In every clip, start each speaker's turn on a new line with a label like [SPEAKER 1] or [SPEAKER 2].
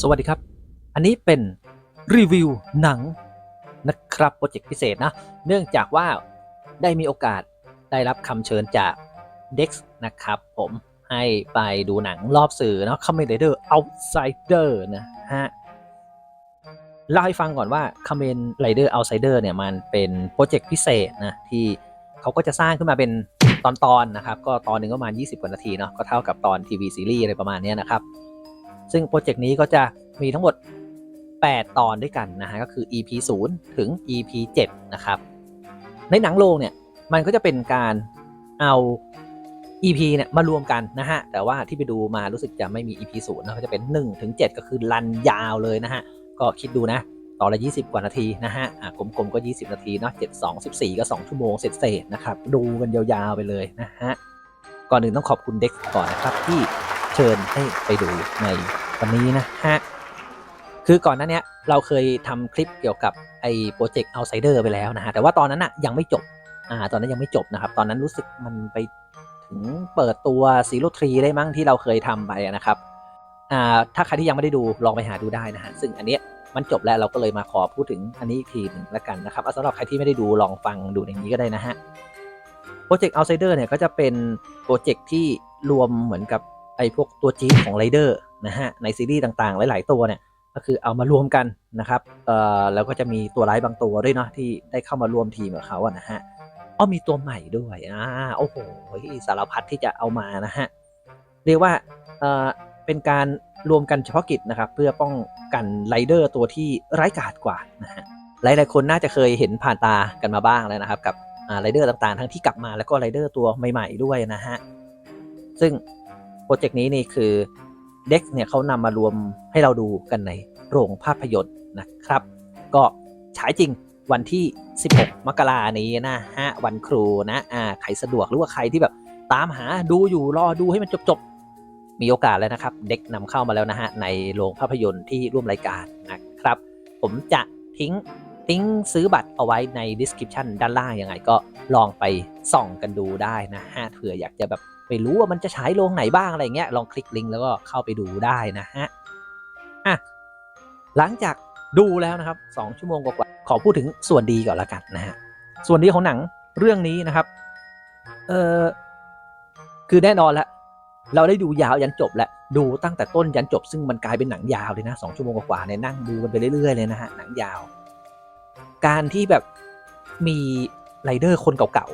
[SPEAKER 1] สวัสดีครับ อันนี้เป็นรีวิวหนังนะครับโปรเจกต์พิเศษนะ เนื่องจากว่าได้มีโอกาสได้รับคำเชิญจาก Dex นะครับ ผมให้ไปดูหนังรอบสื่อเนาะ Kamen Rider Outsider นะฮะเล่าให้ฟังก่อนว่า Kamen Rider Outsider เนี่ยมันเป็นโปรเจกต์พิเศษนะที่เขาก็จะสร้างขึ้นมาเป็นตอนๆนะครับ ก็ตอนหนึ่งก็ประมาณ 20 กว่านาทีเนาะก็เท่ากับตอนทีวีซีรีส์อะไรประมาณนี้นะครับ ซึ่งโปรเจกต์นี้ก็จะมีทั้งหมด 8 ตอนด้วยกันนะฮะก็คือ EP 0 ถึง EP 7 นะครับ ในหนังโรงเนี่ยมันก็จะเป็นการเอา EP เนี่ยมารวมกันนะฮะ แต่ว่าที่ไปดูมารู้สึกจะไม่มี EP 0นะก็จะเป็น 1 ถึง 7 ก็คือรันยาวเลยนะฮะ ก็คิดดูนะตอนละ 20 กว่านาทีนะฮะอะกลมๆก็ 20 นาทีเนาะ7 2 14 ก็ 2 ชั่วโมงเสร็จๆนะครับ ดูกันยาวๆไปเลยนะฮะ ก่อนอื่นต้องขอบคุณเด็กก่อนนะครับที่ เชิญให้ไปดูในวันนี้นะฮะ คือก่อนหน้านี้เราเคยทำคลิปเกี่ยวกับไอ้โปรเจกต์ Outsider ไปแล้วนะฮะ แต่ว่าตอนนั้นอะยังไม่จบ อ่า ตอนนั้นยังไม่จบนะครับ ตอนนั้นรู้สึกมันไปถึงเปิดตัวซีโร่ทรีได้มั้งที่เราเคยทำไปนะครับ อ่า ถ้าใครที่ยังไม่ได้ดูลองไปหาดูได้นะฮะ ซึ่งอันเนี้ยมันจบแล้วเราก็เลยมาขอพูดถึงอันนี้อีกทีหนึ่งแล้วกันนะครับเอาสำหรับใครที่ไม่ได้ดูลองฟังดูอย่างนี้ก็ได้นะฮะโปรเจกต์ Outsider เนี่ยก็จะเป็นโปรเจกต์ที่รวมเหมือนกับ ไอ้พวกตัวจี๊ดของไรเดอร์นะฮะในซีรีส์ต่างๆ หลาย ๆ ตัวเนี่ยก็คือเอามารวมกันนะครับเอ่อแล้วก็จะมีตัวร้ายบางตัวด้วยเนาะที่ได้เข้ามารวมทีมกับเขาอะนะฮะอ้อมีตัวใหม่ด้วยอ่าโอ้โหสารพัดที่จะเอามานะฮะเรียกว่าเอ่อเป็นการรวมกันเฉพาะกิจนะครับ เพื่อป้องกันไรเดอร์ตัวที่ร้ายกาจกว่านะฮะหลายๆคนน่าจะเคยเห็นผ่านตากันมาบ้างแล้วนะครับ กับไรเดอร์ต่างๆ ทั้งที่กลับมาแล้วก็ไรเดอร์ตัวใหม่ ๆ ด้วยนะฮะซึ่ง รเจกต์นี้นี่คือเด็กเนี่ยเขานำมารวมให้เราดูกันในโรงภาพยนตร์นะครับ ก็ฉายจริงวันที่ 16 มกรานี้นะฮะวันครูนะอ่าใครสะดวกหรือว่าใครที่แบบตามหาดูอยู่รอดูให้มันจบๆ มีโอกาสแล้วนะครับ เด็กนำเข้ามาแล้วนะฮะในโรงภาพยนตร์ที่ร่วมรายการนะครับ ผมจะทิ้งทิ้งซื้อบัตรเอาไว้ใน description ด้านล่างยังไงก็ลองไปส่องกันดูได้นะฮะเผื่ออยากจะแบบ ไปรู้ว่ามันจะฉายโรงไหนบ้างอะไรเงี้ยลองคลิกลิงก์แล้วก็เข้าไปดูได้นะฮะอะหลังจากดูแล้วนะครับ2ชั่วโมงกว่าขอพูดถึงส่วนดีก่อนละกันนะฮะส่วนดีของหนังเรื่องนี้นะครับเออคือแน่นอนล้วเราได้ดูยาวยันจบแล้วดูตั้งแต่ต้นยันจบ ซึ่งมันกลายเป็นหนังยาวเลยนะสองชั่วโมงกว่าเนี่ยนั่งดูกันไปเรื่อยๆเลยนะฮะหนังยาว การที่แบบมีไรเดอร์คนเก่า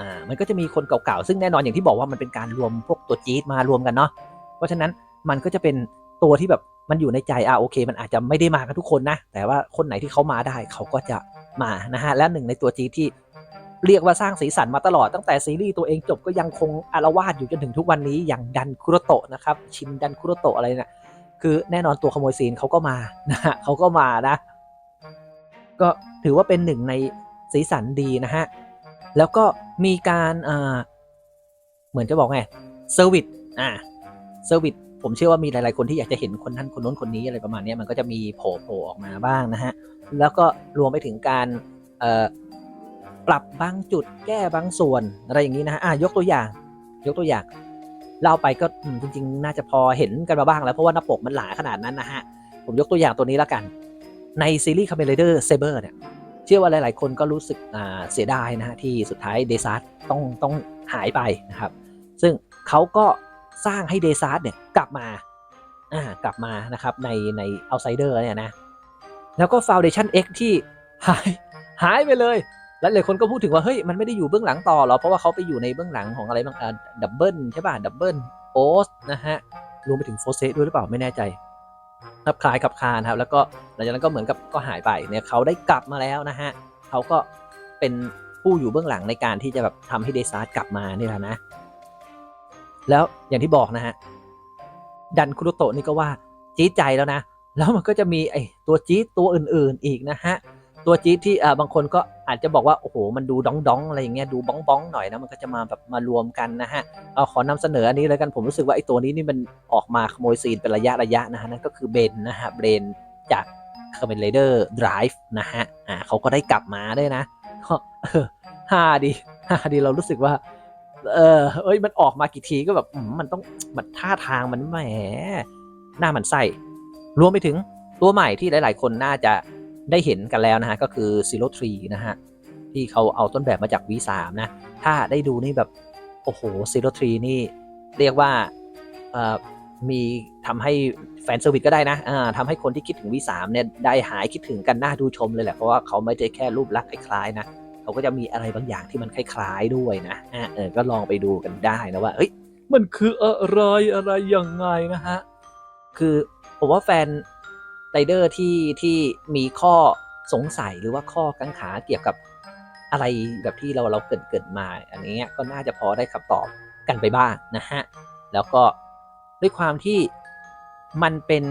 [SPEAKER 1] อ่ามันก็จะมีคนเก่าๆ ซึ่งแน่นอนอย่างที่บอกว่ามันเป็นการรวมพวกตัวจี๊ดมารวมกันเนาะเพราะฉะนั้นมันก็จะเป็นตัวที่แบบมันอยู่ในใจอ่าโอเค มันอาจจะไม่ได้มากันทุกคนนะ แต่ว่าคนไหนที่เขามาได้เขาก็จะมานะฮะและหนึ่งในตัวจี๊ดที่เรียกว่าสร้างสีสันมาตลอดตั้งแต่ซีรีส์ตัวเองจบก็ยังคงอารวาสอยู่จนถึงทุกวันนี้อย่างดันคุโรโตะนะครับชินดันคุโรโตะอะไรเนี่ยคือแน่นอนตัวขโมยซีนเขาก็มานะฮะเขาก็มานะ ก็ถือว่าเป็นหนึ่งในสีสันดีนะฮะ แล้วก็มีการเหมือนจะบอกไงเซอร์วิสอ่าเซอร์วิสผมเชื่อว่ามีหลาย ๆ คนที่อยากจะเห็นคนนั้นคนนู้นคนนี้อะไรประมาณนี้มันก็จะมีโผล่ออกมาบ้างนะฮะ แล้วก็รวมไปถึงการปรับบางจุดแก้บางส่วนอะไรอย่างนี้นะฮะอะยกตัวอย่าง ยกตัวอย่างเล่าไปก็จริง ๆ น่าจะพอเห็นกันมาบ้างแล้วเพราะว่าหน้าปกมันหลายขนาดนั้นนะฮะ ผมยกตัวอย่างตัวนี้แล้วกัน ในซีรีส์ Kamen Rider Saber เนี่ย เชื่อว่าหลาย ๆ คนก็รู้สึกเสียดายนะฮะที่สุดท้ายเดซาร์ต้องต้องหายไปนะครับ ซึ่งเขาก็สร้างให้เดซาร์เนี่ยกลับมาอ่ากลับมานะครับในใน Outsider เนี่ยนะแล้วก็ Foundation X ที่หายหายไปเลยและหลายคนก็พูดถึงว่าเฮ้ยมันไม่ได้อยู่เบื้องหลังต่อหรอเพราะว่าเขาไปอยู่ในเบื้องหลังของอะไรบ้างดับเบิลใช่ป่ะดับเบิลโอสนะฮะรวมไปถึงโฟเซด้วยหรือเปล่าไม่แน่ใจ ครับคลายกับคานครับแล้วก็หลังจากนั้นก็เหมือนกับก็หายไปเนี่ยเขาได้กลับมาแล้วนะฮะเขาก็เป็นผู้อยู่เบื้องหลังในการที่จะแบบทำให้เดซาร์กลับมานี่แหละนะ แล้วอย่างที่บอกนะฮะดันคุโรโตะนี่ก็ว่าจี๊ดใจแล้วนะ แล้วมันก็จะมีไอ้ตัวจี๊ดตัวอื่นๆอีกนะฮะ ตัวจี๊ดที่บางคนก็อาจจะบอกว่าโอ้โหมันดูดองดองๆอะไรอย่างเงี้ยดูบ้องบ้องๆหน่อยนะมันก็จะมาแบบมารวมกันนะฮะเอาขอนำเสนออันนี้เลยกันผมรู้สึกว่าไอ้ตัวนี้นี่มันออกมาขโมยซีนเป็นระยะระยะนะฮะนั่นก็คือเบนนะฮะเบนจาก Kamen Rider Drive นะฮะอ่าเขาก็ได้กลับมาด้วยนะก็ฮาดีฮาดีเรารู้สึกว่า เออเอ้ยมันออกมากี่ทีก็แบบมมันต้องมันท่าทางมันแหมหน้ามันไส้รวมไปถึงตัวใหม่ที่หลาย ๆ คนน่าจะ ได้เห็นกันแล้วนะฮะก็คือ Zero Tree นะฮะที่เขาเอาต้นแบบมาจาก V3 นะถ้าได้ดูนี่แบบ โอ้โห Zero Tree นี่เรียกว่าเอ่อมีทำให้แฟนเซอร์วิสก็ได้นะอ่าทำให้คนที่คิดถึง V3 เนี่ยได้หายคิดถึงกันน่าดูชมเลยแหละ เพราะว่าเขาไม่ได้แค่รูปลักษณ์คล้ายๆนะเขาก็จะมีอะไรบางอย่างที่มันคล้ายๆด้วยนะอ่าเออก็ลองไปดูกันได้นะว่าเฮ้ยมันคืออะไรอะไรยังไงนะฮะคือผมว่าแฟน ไรเดอร์ที่ที่มีข้อสงสัยหรือว่าข้อกังขาเกี่ยวกับอะไรแบบที่เราเราเกิดเกิดมา อันนี้ก็น่าจะพอได้คำตอบกันไปบ้างนะฮะ แล้วก็ด้วยความที่มันเป็น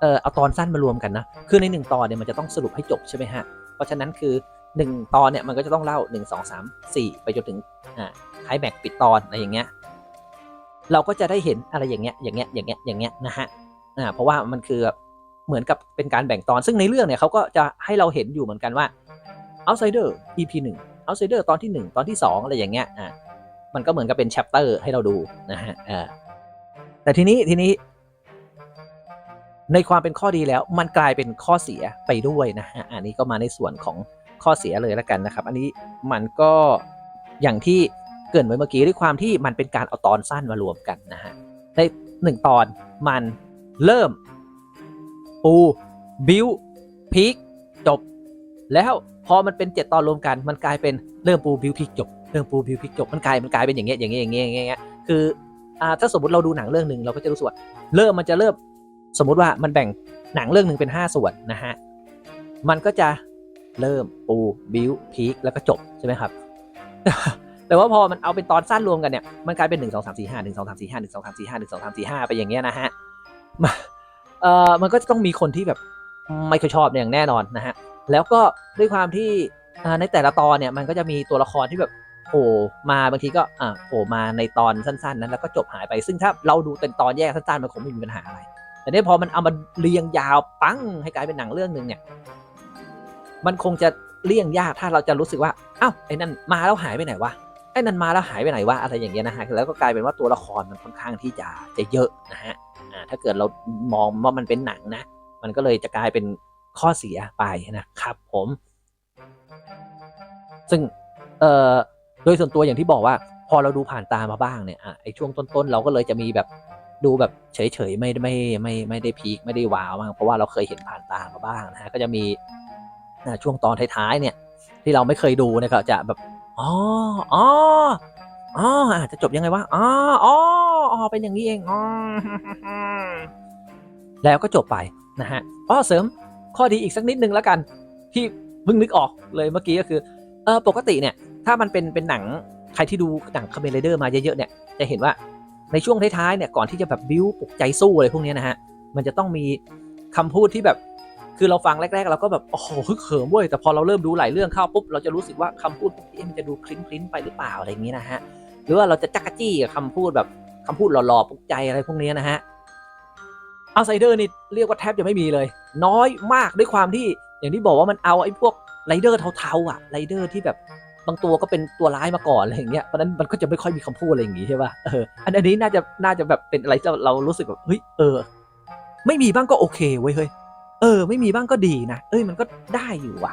[SPEAKER 1] เอ่อเอาตอนสั้นมารวมกันนะ คือในหนึ่งตอนเนี่ยมันจะต้องสรุปให้จบใช่ไหมฮะ เพราะฉะนั้นคือหนึ่งตอนเนี่ยมันก็จะต้องเล่าหนึ่งสองสามสี่ไปจนถึงอ่าไคลแม็กปิดตอนอะไรอย่างเงี้ย เราก็จะได้เห็นอะไรอย่างเงี้ย อย่างเงี้ย อย่างเงี้ย อย่างเงี้ยนะฮะ อ่า เพราะว่ามันคือ เหมือนกับเป็นการแบ่งตอน ซึ่งในเรื่องเนี่ยเขาก็จะให้เราเห็นอยู่เหมือนกันว่า Outsider EP 1 Outsider ตอนที่ 1 ตอนที่ 2 อะไรอย่างเงี้ยอ่ามันก็เหมือนกับเป็น chapter ให้เราดูนะฮะอ่แต่ทีนี้ทีนี้ ในความเป็นข้อดีแล้ว มันกลายเป็นข้อเสียไปด้วยนะฮะอันนี้ก็มาในส่วนของข้อเสียเลยแล้วกันนะครับ อันนี้มันก็อย่างที่เกินไว้เมื่อกี้ด้วยความที่มันเป็นการเอาตอนสั้นมารวมกันนะฮะในหนึ่งตอนมันเริ่ม ปูบิวพีคจบ แล้วพอมันเป็นเจ็ดตอนรวมกันมันกลายเป็นเริ่มปูบิวพีคจบเริ่มปูบิวพีคจบมันกลายมันกลายเป็นอย่างเงี้ยอย่างเงี้ยอย่างเงี้ยอย่างเงี้ยคืออ่าถ้าสมมติเราดูหนังเรื่องหนึ่งเราก็จะรู้สึกว่าเริ่มมันจะเริ่มสมมติว่ามันแบ่งหนังเรื่องหนึ่งเป็น 5 ส่วนนะฮะมันก็จะเริ่มปูบิวพีคแล้วก็จบใช่ไหมครับแต่ว่าพอมันเอาเป็นตอนสั้นรวมกันเนี่ย มันกลายเป็นหนึ่งสองสามสี่ห้าหนึ่งสองสามสี่ห้าหนึ่งสองสามสี่ห้าหนึ่งสองสามสี่ห้าไปอย่างเงี้ยนะฮะมา เอ่อมันก็จะต้องมีคนที่แบบไม่ค่อยชอบอย่างแน่นอนนะฮะแล้วก็ด้วยความที่ในแต่ละตอนเนี่ยมันก็จะมีตัวละครที่แบบโผล่มาบางทีก็อ่าโผล่มาในตอนสั้น ๆ นั้นแล้วก็จบหายไป ซึ่งถ้าเราดูเป็นตอนแยกสั้นๆมันคงไม่มีปัญหาอะไร แต่เนี่ยพอมันเอามาเรียงยาวปั้งให้กลายเป็นหนังเรื่องหนึ่งเนี่ย มันคงจะเลี่ยงยากถ้าเราจะรู้สึกว่าอ้าวไอ้นั่นมาแล้วหายไปไหนวะไอ้นั่นมาแล้วหายไปไหนวะอะไรอย่างเงี้ยนะฮะแล้วก็กลายเป็นว่าตัวละครมันค่อนข้างที่จะจะเยอะนะฮะ ถ้าเกิดเรามองว่ามันเป็นหนังนะ มันก็เลยจะกลายเป็นข้อเสียไปนะครับผม ซึ่งเอ่อโดยส่วนตัวอย่างที่บอกว่า พอเราดูผ่านตามาบ้างเนี่ยอะไอช่วงต้นๆ เราก็เลยจะมีแบบดูแบบเฉยๆไม่ไม่ไม่ไม่ได้พีคไม่ได้ว้าวมากเพราะว่าเราเคยเห็นผ่านตามาบ้างนะฮะก็จะมีช่วงตอนท้ายๆเนี่ย ที่เราไม่เคยดูเนี่ยก็จะแบบอ๋ออ๋อ อ๋ออาจจะจบยังไงวะอ๋ออ๋ออ๋อเป็นอย่างนี้เองอ๋อแล้วก็จบไปนะฮะอ๋อเสริมข้อดีอีกสักนิดนึงแล้วกัน ที่เพิ่งนึกออกเลยเมื่อกี้ก็คือเออปกติเนี่ยถ้ามันเป็นเป็นหนังใครที่ดูหนังคาเมนไรเดอร์มาเยอะๆเนี่ยจะเห็นว่าในช่วงท้ายๆเนี่ยก่อนที่จะแบบบิ้วปลุกใจสู้อะไรพวกเนี้ยนะฮะมันจะต้องมีคำพูดที่แบบคือเราฟังแรกๆ เราก็แบบโอ้โหฮึกเหิมเว้ยแต่พอเราเริ่มดูหลายเรื่องเข้าปุ๊บเราจะรู้สึกว่าคำพูดพวกนี้มันจะดูคลิ้นคลิ้นๆไปหรือเปล่าอะไรอย่างนี้นะฮะ หรือว่าเราจะจักกะจี้กับคำพูดแบบคำพูดหล่อๆปลุกใจอะไรพวกนี้นะฮะเอาไซเดอร์นี่เรียกว่าแทบจะไม่มีเลย น้อยมากด้วยความที่อย่างที่บอกว่ามันเอาไอ้พวกไรเดอร์เทาๆอะไรเดอร์ที่แบบบางตัวก็เป็นตัวร้ายมาก่อนอะไรอย่างเงี้ยเพราะนั้นมันก็จะไม่ค่อยมีคำพูดอะไรอย่างงี้ใช่ป่ะเอออันอันนี้น่าจะน่าจะแบบเป็นอะไรที่เราเรารู้สึกแบบเฮ้ยเออ ไม่มีบ้างก็โอเคเว้ยเฮ้ยเออ ไม่มีบ้างก็ดีนะเอ้ยมันก็ได้อยู่ว่ะ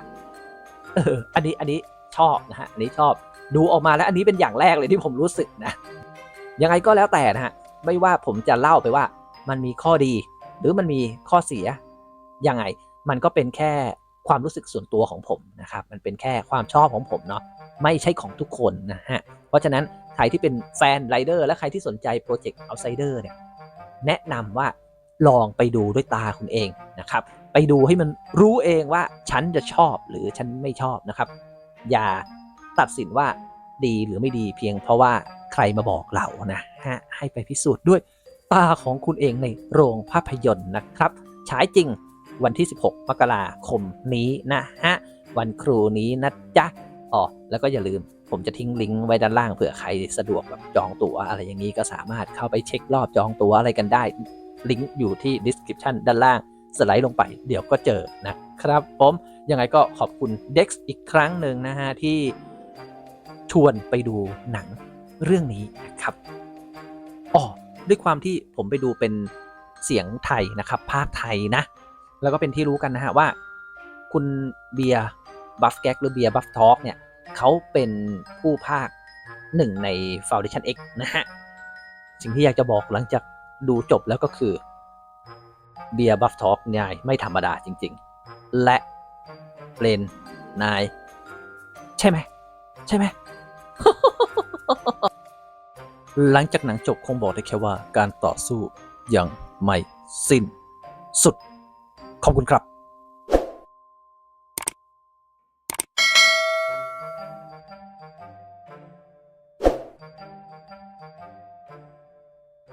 [SPEAKER 1] เอออันนี้อันนี้ชอบนะฮะอันนี้ชอบ ดูออกมาแล้วอันนี้เป็นอย่างแรกเลยที่ผมรู้สึกนะยังไงก็แล้วแต่นะฮะไม่ว่าผมจะเล่าไปว่ามันมีข้อดี หรือมันมีข้อเสียยังไงมันก็เป็นแค่ความรู้สึกส่วนตัวของผมนะครับมันเป็นแค่ความชอบของผมเนาะไม่ใช่ของทุกคนนะฮะเพราะฉะนั้นใครที่เป็นแฟนไรเดอร์และใครที่สนใจโปรเจกต์ Outsider เนี่ยแนะนำว่าลองไปดูด้วยตาคุณเองนะครับไปดูให้มันรู้เองว่าฉันจะชอบหรือฉันไม่ชอบนะครับ อย่า ตัดสินว่าดีหรือไม่ดีเพียงเพราะว่าใครมาบอกเรานะฮะให้ไปพิสูจน์ด้วยตาของคุณเองในโรงภาพยนตร์นะครับฉายจริงวันที่ 16 มกราคมนี้นะฮะวันครูนี้นะจ๊ะอ๋อแล้วก็อย่าลืมผมจะทิ้งลิงก์ไว้ด้านล่างเผื่อใครสะดวกแบบจองตั๋วอะไรอย่างนี้ก็สามารถเข้าไปเช็ครอบจองตั๋วอะไรกันได้ ลิงก์อยู่ที่ description ด้านล่างสไลด์ลงไปเดี๋ยวก็เจอนะครับผมยังไงก็ขอบคุณ Dex อีกครั้งหนึ่งนะฮะที่ ชวนไปดูหนังเรื่องนี้นะครับอ๋อด้วยความที่ผมไปดูเป็นเสียงไทยนะครับภาคไทยนะ แล้วก็เป็นที่รู้กันนะฮะว่า คุณเบียร์บัฟแก๊กหรือเบียร์บัฟทอ k เนี่ยเขาเป็นผู้ภาคหนึ่งใน Foundation X นะฮะ สิ่งที่อยากจะบอกหลังจากดูจบแล้วก็คือเบียร์บัฟทอ k นายไม่ธรรมดาจริง ๆ และเลนนาย ใช่ไหม ใช่ไหม หลังจากหนังจบคงบอกได้แค่ว่าการต่อสู้ยังไม่สิ้นสุด ขอบคุณครับ